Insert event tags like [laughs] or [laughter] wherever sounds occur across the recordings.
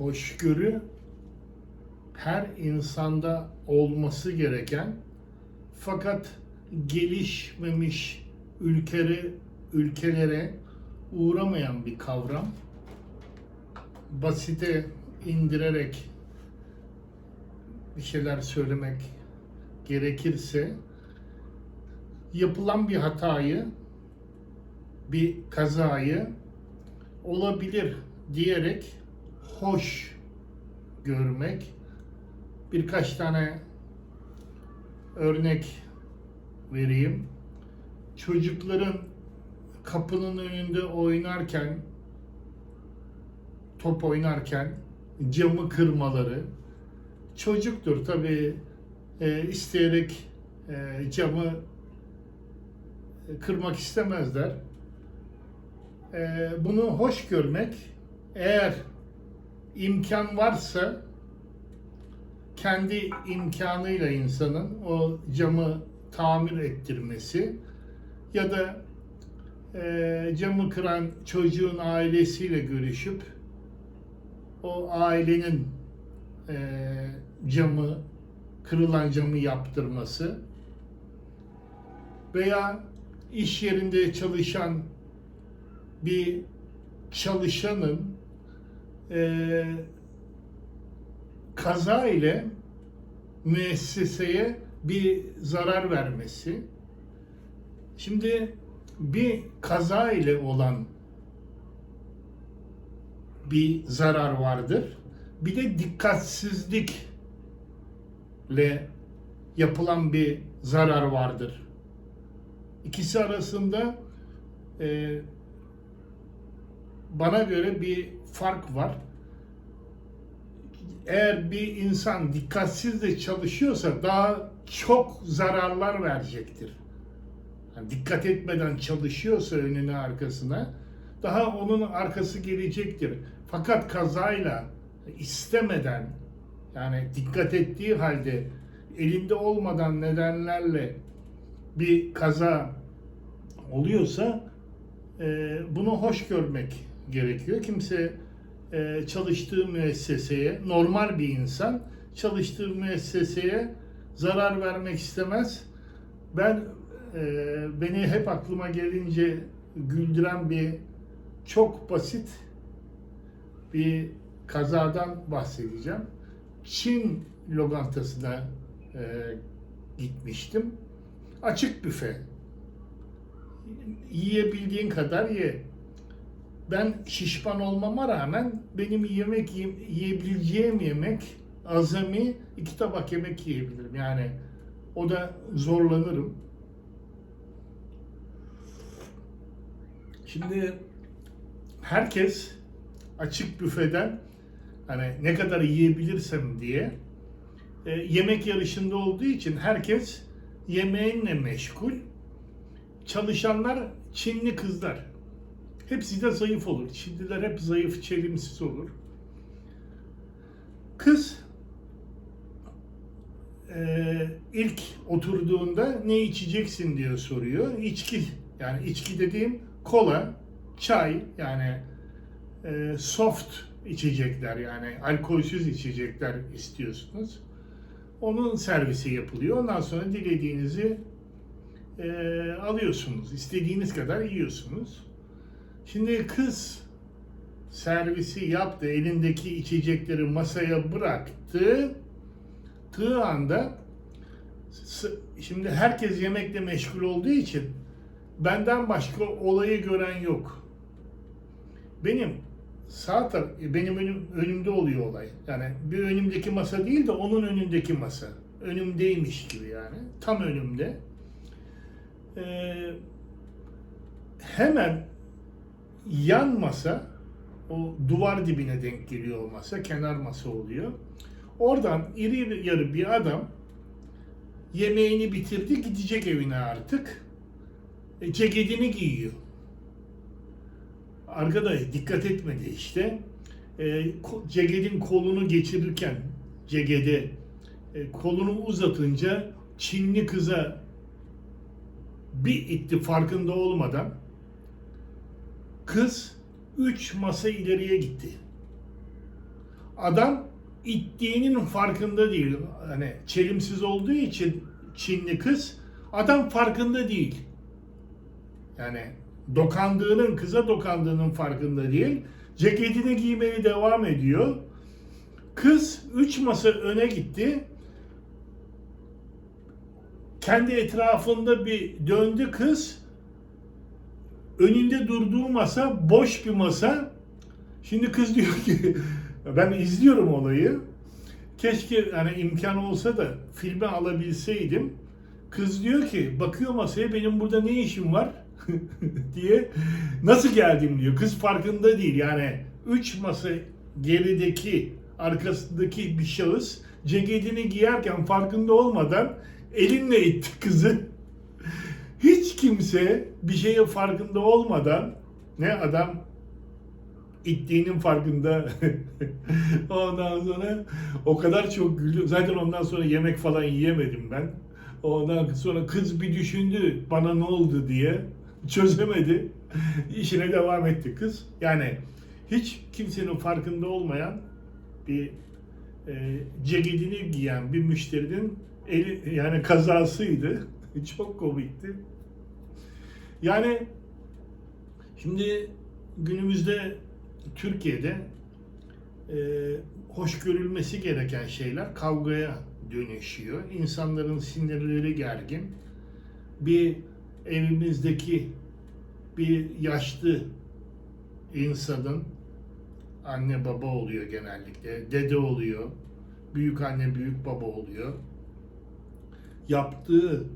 hoşgörü her insanda olması gereken fakat gelişmemiş ülkeleri ülkelere uğramayan bir kavram. Basite indirerek bir şeyler söylemek gerekirse yapılan bir hatayı, bir kazayı olabilir diyerek hoş görmek. Birkaç tane örnek vereyim. Çocukların kapının önünde oynarken top oynarken camı kırmaları çocuktur tabii e, isteyerek e, camı kırmak istemezler. E, bunu hoş görmek eğer imkan varsa kendi imkanıyla insanın o camı tamir ettirmesi ya da e, camı kıran çocuğun ailesiyle görüşüp o ailenin e, camı kırılan camı yaptırması veya iş yerinde çalışan bir çalışanın e, kaza ile müesseseye bir zarar vermesi. Şimdi bir kaza ile olan bir zarar vardır. Bir de dikkatsizlikle yapılan bir zarar vardır. İkisi arasında e, bana göre bir fark var. Eğer bir insan dikkatsiz de çalışıyorsa daha çok zararlar verecektir. Yani dikkat etmeden çalışıyorsa önüne arkasına daha onun arkası gelecektir. Fakat kazayla istemeden yani dikkat ettiği halde elinde olmadan nedenlerle bir kaza oluyorsa e, bunu hoş görmek gerekiyor. Kimse e, çalıştığı müesseseye, normal bir insan çalıştığı müesseseye zarar vermek istemez. Ben e, beni hep aklıma gelince güldüren bir çok basit bir kazadan bahsedeceğim. Çin lokantasına e, gitmiştim. Açık büfe. Yiyebildiğin kadar ye. Ben şişman olmama rağmen benim yemek yiyebileceğim yemek azami iki tabak yemek yiyebilirim. Yani o da zorlanırım. Şimdi herkes açık büfeden hani ne kadar yiyebilirsem diye e, yemek yarışında olduğu için herkes yemeğinle meşgul. Çalışanlar Çinli kızlar. Hepsi de zayıf olur. Çinliler hep zayıf, çelimsiz olur. Kız e, ilk oturduğunda ne içeceksin diye soruyor. İçki yani içki dediğim kola, çay yani e, soft içecekler yani alkolsüz içecekler istiyorsunuz. Onun servisi yapılıyor. Ondan sonra dilediğinizi e, alıyorsunuz. İstediğiniz kadar yiyorsunuz. Şimdi kız servisi yaptı. Elindeki içecekleri masaya bıraktı. Tığ anda şimdi herkes yemekle meşgul olduğu için benden başka olayı gören yok. Benim sağ taraf, benim önüm, önümde oluyor olay. Yani bir önümdeki masa değil de onun önündeki masa. Önümdeymiş gibi yani. Tam önümde. Ee, hemen yan masa o duvar dibine denk geliyor o masa. Kenar masa oluyor. Oradan iri yarı bir adam yemeğini bitirdi gidecek evine artık. E, ceketini giyiyor. Arkadaş dikkat etmedi işte. E, ceketin kolunu geçirirken cekete e, kolunu uzatınca Çinli kıza bir itti farkında olmadan kız üç masa ileriye gitti. Adam ittiğinin farkında değil. Hani çelimsiz olduğu için Çinli kız adam farkında değil. Yani dokandığının, kıza dokandığının farkında değil. Ceketini giymeye devam ediyor. Kız 3 masa öne gitti. Kendi etrafında bir döndü kız. Önünde durduğu masa boş bir masa. Şimdi kız [laughs] diyor ki ben izliyorum olayı. Keşke yani imkan olsa da filme alabilseydim. Kız diyor ki bakıyor masaya benim burada ne işim var [laughs] diye nasıl geldim diyor. Kız farkında değil yani 3 masa gerideki arkasındaki bir şahıs ceketini giyerken farkında olmadan elinle itti kızı. Hiç kimse bir şeye farkında olmadan ne adam ittiğinin farkında. [laughs] ondan sonra o kadar çok güldüm. Zaten ondan sonra yemek falan yiyemedim ben. Ondan sonra kız bir düşündü bana ne oldu diye. Çözemedi. İşine devam etti kız. Yani hiç kimsenin farkında olmayan bir e, ceketini giyen bir müşterinin eli yani kazasıydı. [laughs] Çok komikti. Yani şimdi günümüzde Türkiye'de e, hoş görülmesi gereken şeyler kavgaya dönüşüyor. İnsanların sinirleri gergin. Bir evimizdeki bir yaşlı insanın anne baba oluyor genellikle, dede oluyor, büyük anne büyük baba oluyor. Yaptığı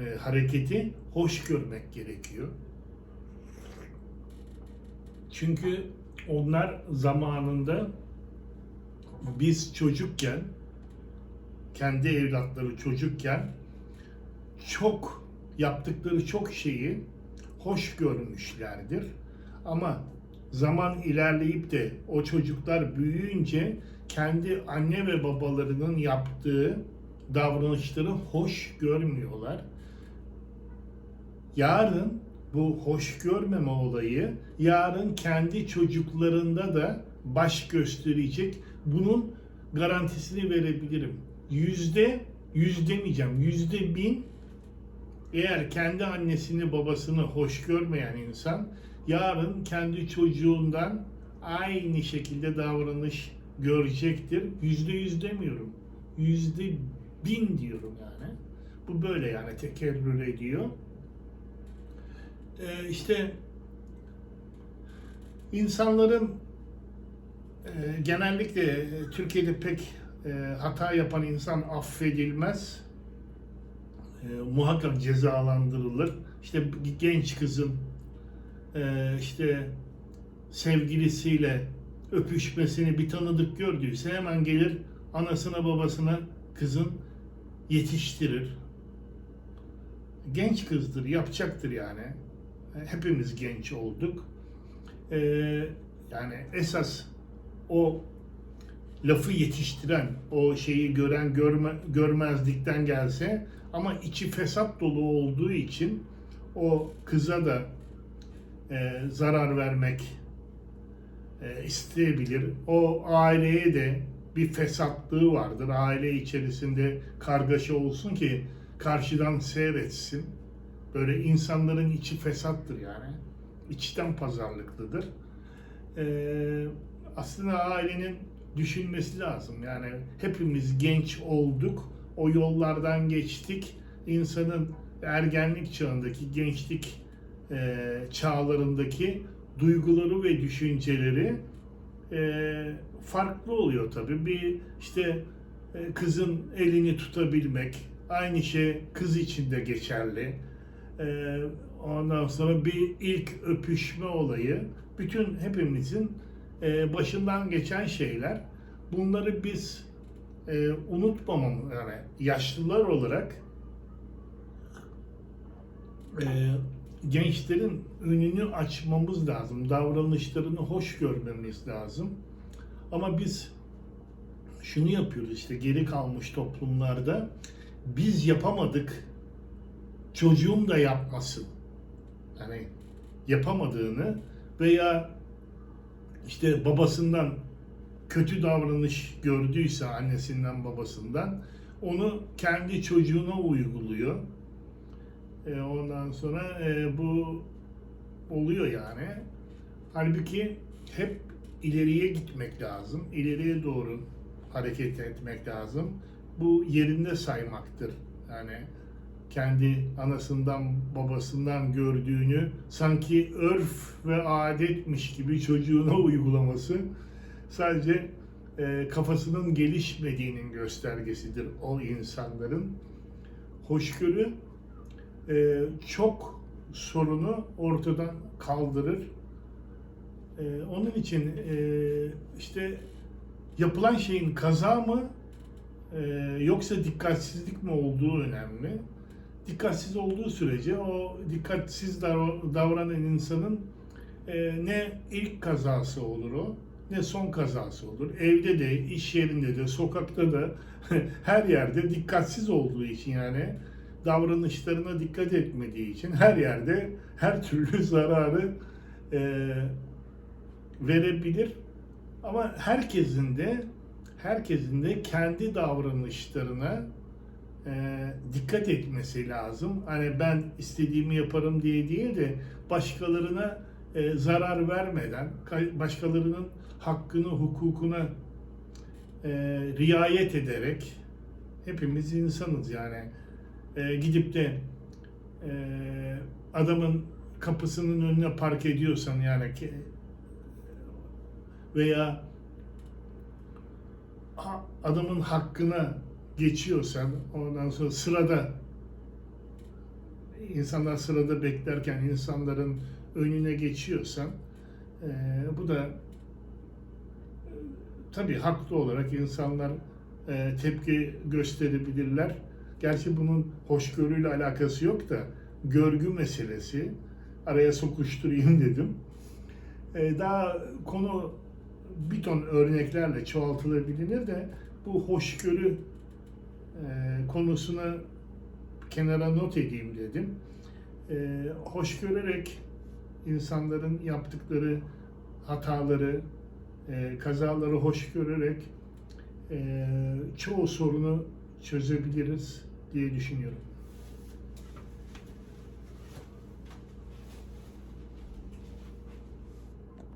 e, hareketi hoş görmek gerekiyor. Çünkü onlar zamanında biz çocukken, kendi evlatları çocukken çok yaptıkları çok şeyi hoş görmüşlerdir. Ama zaman ilerleyip de o çocuklar büyüyünce kendi anne ve babalarının yaptığı davranışları hoş görmüyorlar. Yarın bu hoş görmeme olayı yarın kendi çocuklarında da baş gösterecek. Bunun garantisini verebilirim. Yüzde, yüz demeyeceğim, yüzde bin eğer kendi annesini babasını hoş görmeyen insan yarın kendi çocuğundan aynı şekilde davranış görecektir. Yüzde yüz demiyorum. Yüzde bin diyorum yani. Bu böyle yani tekerrür ediyor. Ee, işte insanların e, genellikle e, Türkiye'de pek e, hata yapan insan affedilmez. E, muhakkak cezalandırılır. İşte genç kızın e, işte sevgilisiyle öpüşmesini bir tanıdık gördüyse hemen gelir anasına babasına kızın yetiştirir. Genç kızdır, yapacaktır yani. Hepimiz genç olduk. Ee, yani esas o lafı yetiştiren, o şeyi gören görme, görmezlikten gelse ama içi fesat dolu olduğu için o kıza da e, zarar vermek e, isteyebilir. O aileye de bir fesatlığı vardır. Aile içerisinde kargaşa olsun ki karşıdan seyretsin. Böyle insanların içi fesattır yani. İçten pazarlıklıdır. Ee, aslında ailenin düşünmesi lazım. Yani hepimiz genç olduk. O yollardan geçtik. İnsanın ergenlik çağındaki, gençlik e, çağlarındaki duyguları ve düşünceleri e, farklı oluyor tabii. Bir işte e, kızın elini tutabilmek, aynı şey kız için de geçerli. E, ondan sonra bir ilk öpüşme olayı, bütün hepimizin e, başından geçen şeyler. Bunları biz e, unutmamamız, yani yaşlılar olarak e, gençlerin önünü açmamız lazım. Davranışlarını hoş görmemiz lazım. Ama biz şunu yapıyoruz işte geri kalmış toplumlarda biz yapamadık çocuğum da yapmasın. Yani yapamadığını veya işte babasından kötü davranış gördüyse annesinden babasından onu kendi çocuğuna uyguluyor. E, ondan sonra e, bu oluyor yani. Halbuki hep ileriye gitmek lazım. İleriye doğru hareket etmek lazım. Bu yerinde saymaktır. Yani kendi anasından babasından gördüğünü sanki örf ve adetmiş gibi çocuğuna uygulaması sadece e, kafasının gelişmediğinin göstergesidir o insanların. Hoşgörü e, çok sorunu ortadan kaldırır. E, onun için e, işte yapılan şeyin kaza mı e, yoksa dikkatsizlik mi olduğu önemli. Dikkatsiz olduğu sürece o dikkatsiz dav- davranan insanın e, ne ilk kazası olur o ne son kazası olur. Evde de, iş yerinde de, sokakta da [laughs] her yerde dikkatsiz olduğu için yani davranışlarına dikkat etmediği için her yerde her türlü [laughs] zararı e, verebilir. Ama herkesin de herkesin de kendi davranışlarına e, dikkat etmesi lazım. Hani ben istediğimi yaparım diye değil de başkalarına e, zarar vermeden, ka- başkalarının hakkını, hukukuna e, riayet ederek hepimiz insanız yani. E, gidip de e, adamın kapısının önüne park ediyorsan yani ke- veya adamın hakkına geçiyorsan ondan sonra sırada insanlar sırada beklerken insanların önüne geçiyorsan e, bu da tabii haklı olarak insanlar e, tepki gösterebilirler. Gerçi bunun hoşgörüyle alakası yok da görgü meselesi. Araya sokuşturayım [laughs] dedim. E, daha konu bir ton örneklerle çoğaltılabilir de bu hoşgörü konusunu kenara not edeyim dedim. E, hoş görerek insanların yaptıkları hataları, e, kazaları hoş görerek e, çoğu sorunu çözebiliriz diye düşünüyorum.